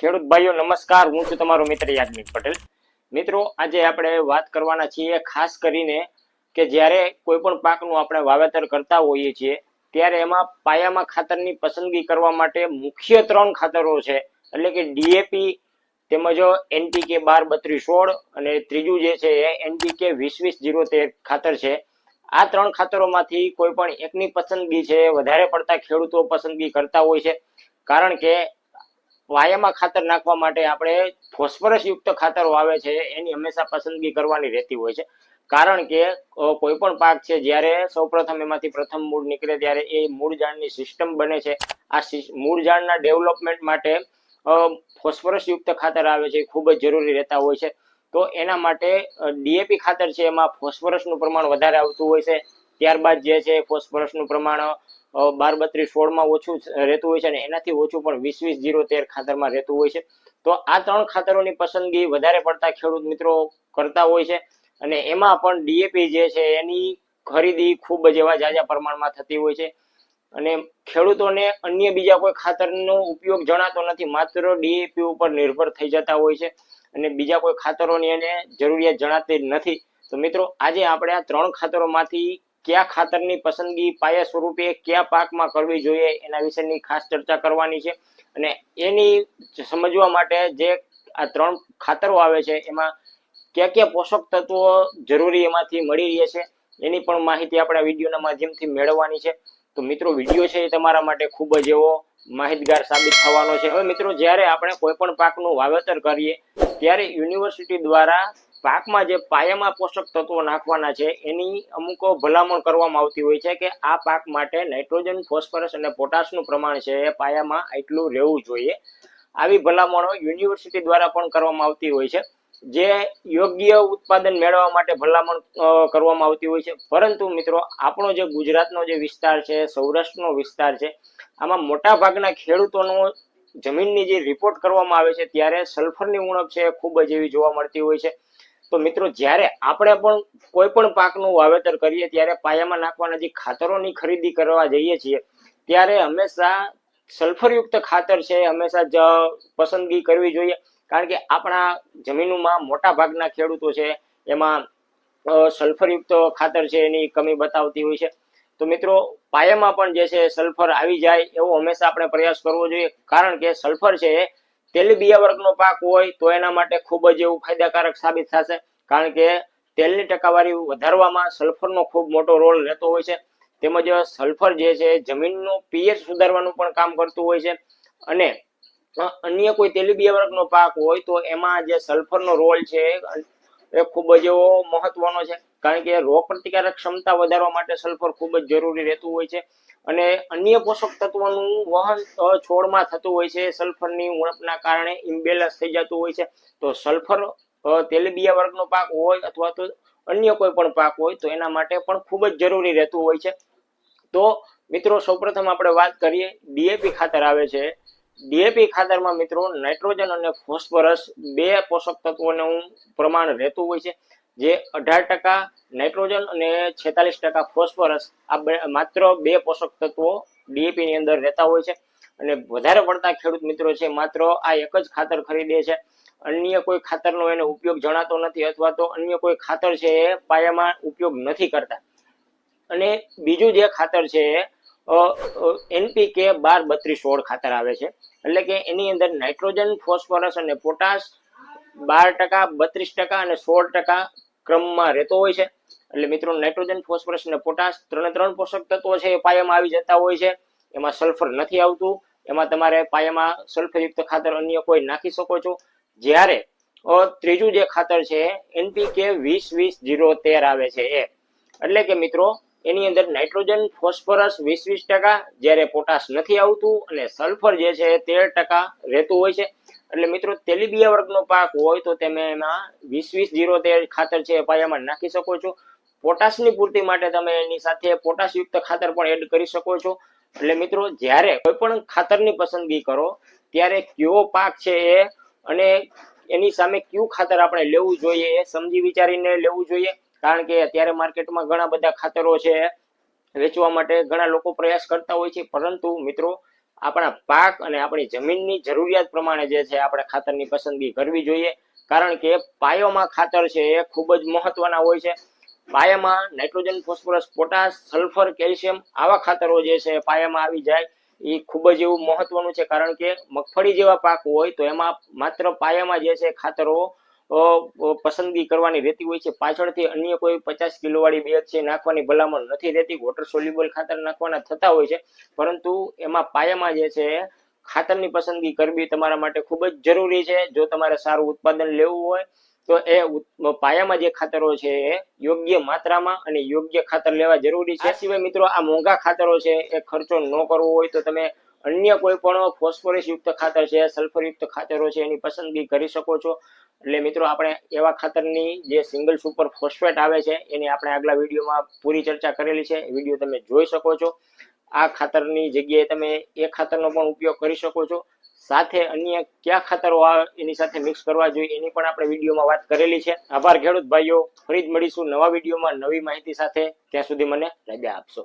ખેડૂત ભાઈઓ, નમસ્કાર. હું છું તમારો મિત્ર યાજ્ઞિક પટેલ. મિત્રો, આજે આપણે વાત કરવાના છીએ ખાસ કરીને કે જ્યારે કોઈ પણ પાકનું આપણે વાવેતર કરતા હોઈએ છીએ, ત્યારે એમાં પાયામાં ખાતરની પસંદગી કરવા માટે મુખ્ય ત્રણ ખાતરો છે. એટલે કે ડીએપી તેમજ એનપીકે બાર બત્રીસ સોળ, અને ત્રીજું જે છે એ એનપીકે વીસ વીસ જીરો તેર ખાતર છે. આ ત્રણ ખાતરોમાંથી કોઈ પણ એકની પસંદગી છે, વધારે પડતા ખેડૂતો પસંદગી કરતા હોય છે. કારણ કે વાયામાં ખાતર નાખવા માટે આપણે ફોસ્ફરસ યુક્ત ખાતરો આવે છે, એની હંમેશા પસંદગી કરવાની રહેતી હોય છે. કારણ કે કોઈ પણ પાક છે, જ્યારે સૌપ્રથમ એમાંથી પ્રથમ મૂળ નીકળે, ત્યારે એ મૂળ ઝાડની સિસ્ટમ બને છે. આ મૂળ ઝાડના ડેવલપમેન્ટ માટે ફોસ્ફરસ યુક્ત ખાતર આવે છે ખૂબ જ જરૂરી રહેતા હોય છે. તો એના માટે ડીએપી ખાતર છે, એમાં ફોસ્ફરસનું પ્રમાણ વધારે આવતું હોય છે. ત્યારબાદ જે છે, ફોસ્ફરસનું પ્રમાણ બાર બત્રીસ સોળમાં ઓછું રહેતું હોય છે અને એનાથી ઓછું પણ વીસ વીસ જીરો તેર ખાતરમાં રહેતું હોય છે. તો આ ત્રણ ખાતરોની પસંદગી વધારે પડતા ખેડૂત મિત્રો કરતા હોય છે અને એમાં પણ ડીએપી જે છે એની ખરીદી ખૂબ જ એવા જાજા પ્રમાણમાં થતી હોય છે. અને ખેડૂતોને અન્ય બીજા કોઈ ખાતરનો ઉપયોગ જણાતો નથી, માત્ર ડીએપી ઉપર નિર્ભર થઈ જતા હોય છે અને બીજા કોઈ ખાતરોની એને જરૂરિયાત જણાતી નથી. તો મિત્રો, આજે આપણે આ ત્રણ ખાતરોમાંથી કયા ખાતરની પસંદગી પાયા સ્વરૂપે કયા પાકમાં કરવી જોઈએ એના વિશેની ખાસ ચર્ચા કરવાની છે. અને એની સમજવા માટે જે આ ત્રણ ખાતરો આવે છે, એમાં કયા કયા પોષક તત્વો જરૂરી એમાંથી મળી રહે છે, એની પણ માહિતી આપણે વિડીયોના માધ્યમથી મેળવવાની છે. તો મિત્રો, વીડિયો છે એ તમારા માટે ખૂબ જ એવો માહિતગાર સાબિત થવાનો છે. હવે મિત્રો, જ્યારે આપણે કોઈ પણ પાકનું વાવેતર કરીએ, ત્યારે યુનિવર્સિટી દ્વારા પાકમાં જે પાયામાં પોષક તત્વો નાખવાના છે, એની અમુક ભલામણ કરવામાં આવતી હોય છે કે આ પાક માટે નાઇટ્રોજન, ફોસ્ફરસ અને પોટાશનું પ્રમાણ છે એ પાયામાં એટલું રહેવું જોઈએ. આવી ભલામણો યુનિવર્સિટી દ્વારા પણ કરવામાં આવતી હોય છે, જે યોગ્ય ઉત્પાદન મેળવવા માટે ભલામણ કરવામાં આવતી હોય છે. પરંતુ મિત્રો, આપણો જે ગુજરાતનો જે વિસ્તાર છે, સૌરાષ્ટ્રનો વિસ્તાર છે, આમાં મોટા ભાગના ખેડૂતોનો જમીનની જે રિપોર્ટ કરવામાં આવે છે, ત્યારે સલ્ફરની ઉણપ છે ખૂબ જ એવી જોવા મળતી હોય છે. તો મિત્રો જ્યારે આપણે પણ કોઈ પણ પાકનું વાવેતર કરીએ, ત્યારે પાયામાં નાખવાના જે ખાતરોની ખરીદી કરવા જઈએ છીએ, ત્યારે હંમેશા સલ્ફરયુક્ત ખાતર છે, હંમેશા જ પસંદગી કરવી જોઈએ. કારણ કે આપણા જમીનોમાં મોટા ભાગના ખેડૂતો છે, એમાં સલ્ફરયુક્ત ખાતર છે, એની કમી બતાવતી હોય છે. તો મિત્રો, પાયામાં પણ જે છે, સલ્ફર આવી જાય એવો હંમેશા આપણે પ્રયાસ કરવો જોઈએ. કારણ કે સલ્ફર છે તેલીબિયા વર્ગનો પાક હોય તો એના માટે ખૂબ જ એવું ફાયદાકારક સાબિત થશે. કારણ કે તેલની ટકાવારી વધારવામાં સલ્ફરનો ખૂબ મોટો રોલ રહેતો હોય છે. તેમજ સલ્ફર જે છે જમીનનું પીએચ સુધારવાનું પણ કામ કરતું હોય છે. અને અન્ય કોઈ તેલીબિયા વર્ગનો પાક હોય તો એમાં જે સલ્ફરનો રોલ છે એ ખૂબ જ એવો મહત્વનો છે. કારણ કે રોગ પ્રતિકારક ક્ષમતા વધારવા માટે સલ્ફર ખૂબ જ જરૂરી રહેતું હોય છે. અને અન્ય પોષક તત્વોનું વહન છોડમાં થતું હોય છે. સલ્ફરની ઉણપના કારણે ઇમ્બેલેન્સ થઈ જતું હોય છે. તો સલ્ફર તેલીબિયા વર્ગનો પાક હોય અથવા તો અન્ય કોઈ પણ પાક હોય, તો એના માટે પણ ખૂબ જ જરૂરી રહેતું હોય છે. તો મિત્રો, સૌપ્રથમ આપણે વાત કરીએ ડીએપી ખાતર આવે છે. ડીએપી ખાતરમાં મિત્રો નાઇટ્રોજન અને ફોસ્ફરસ બે પોષક તત્વોનું પ્રમાણ રહેતું હોય છે, જે અઢાર ટકા નાઇટ્રોજન અને છેતાલીસ ટકા ફોસ્ફરસ આ માત્ર બે પોષક તત્વો ડીએપી ની અંદર રહેતા હોય છે. અને વધારે પડતા ખેડૂત મિત્રો છે, માત્ર આ એક જ ખાતર ખરીદે છે. અન્ય કોઈ ખાતરનો એને ઉપયોગ જણાતો નથી અથવા તો અન્ય કોઈ ખાતર છે એ પાયામાં ઉપયોગ નથી કરતા. અને બીજું જે ખાતર છે એનપીકે બાર બત્રીસ સોળ ખાતર આવે છે. એટલે કે એની અંદર નાઇટ્રોજન, ફોસ્ફરસ અને પોટાશ બાર ટકા, બત્રીસ ટકા અને સોળ ટકા ક્રમમાં રહેતો હોય છે. એટલે મિત્રો, નાઇટ્રોજન, ફોસ્ફરસ અને પોટાશ ત્રણે ત્રણ પોષક તત્વો છે એ પાયામાં આવી જતા હોય છે. એમાં સલ્ફર નથી આવતું. એમાં તમારે પાયામાં સલ્ફરયુક્ત ખાતર અન્ય કોઈ નાખી શકો છો. જ્યારે ત્રીજું જે ખાતર છે એનપીકે વીસ વીસ જીરો તેર આવે છે એ. એટલે કે મિત્રો એની અંદર નાઇટ્રોજન, ફોસ્ફરસ વીસ વીસ ટકા જ્યારે પોટાશ નથી આવતું અને સલ્ફર જે છે તેર ટકા રહેતું હોય છે. એટલે મિત્રો તેલીબિયા વર્ગનો પાક હોય તો તમે એમાં વીસ વીસ જીરો તેર ખાતર છે પાયામાં નાખી શકો છો. પોટાશની પૂર્તિ માટે તમે એની સાથે પોટાશયુક્ત ખાતર પણ એડ કરી શકો છો. એટલે મિત્રો જ્યારે કોઈ પણ ખાતરની પસંદગી કરો, ત્યારે કયો પાક છે એ અને એની સામે કયું ખાતર આપણે લેવું જોઈએ એ સમજી વિચારીને લેવું જોઈએ. કારણ કે અત્યારે માર્કેટમાં ઘણા બધા ખાતરો છે, વેચવા માટે ઘણા લોકો પ્રયાસ કરતા હોય છે. પરંતુ મિત્રો, આપણા પાક અને આપણી જમીનની જરૂરિયાત પ્રમાણે જે છે, આપણે ખાતરની પસંદગી કરવી જોઈએ. કારણ કે પાયોમાં ખાતર છે એ ખૂબ જ મહત્વના હોય છે. પાયામાં nitrogen, phosphorus, potash, sulphur, calcium આવા ખાતરો જે છે પાયામાં આવી જાય. એ ખૂબ જ એવું મહત્વનું છે. કારણ કે મગફળી જેવા પાક હોય તો એમાં માત્ર પાયામાં જે છે ખાતરો પસંદગી કરવાની રહેતી હોય છે. પાછળથી અન્ય કોઈ પચાસ કિલો વાળી બેગ છે નાખવાની ભલામણ નથી રહેતી. વોટર સોલ્યુબલ ખાતર નાખવાના થતા હોય છે. પરંતુ એમાં પાયામાં જે છે, ખાતરની પસંદગી કરવી તમારા માટે ખૂબ જ જરૂરી છે. જો તમારે સારું ઉત્પાદન લેવું હોય, તો એ પાયામાં જે ખાતરો છે એ યોગ્ય માત્રામાં અને યોગ્ય ખાતર લેવા જરૂરી છે. સિવાય મિત્રો આ મોંઘા ખાતરો છે, એ ખર્ચો ન કરવો હોય તો તમે અન્ય કોઈ પણ ફોસ્ફરસ યુક્ત ખાતર છે, સલ્ફર યુક્ત ખાતરો છે, એની પસંદગી કરી શકો છો. એટલે મિત્રો, આપણે એવા ખાતરની જે સિંગલ સુપર ફોસ્ફેટ આવે છે, એની આપણે આગલા વિડીયોમાં પૂરી ચર્ચા કરેલી છે. વીડિયો તમે જોઈ શકો છો. આ ખાતરની જગ્યાએ તમે એ ખાતરનો પણ ઉપયોગ કરી શકો છો. સાથે અન્ય કયા ખાતરો એની સાથે મિક્સ કરવા જોઈએ, એની પણ આપણે વિડીયોમાં વાત કરેલી છે. આભાર ખેડૂત ભાઈઓ. ફરી જ મળીશું નવા વિડીયોમાં નવી માહિતી સાથે. ત્યાં સુધી મને રજા આપશો.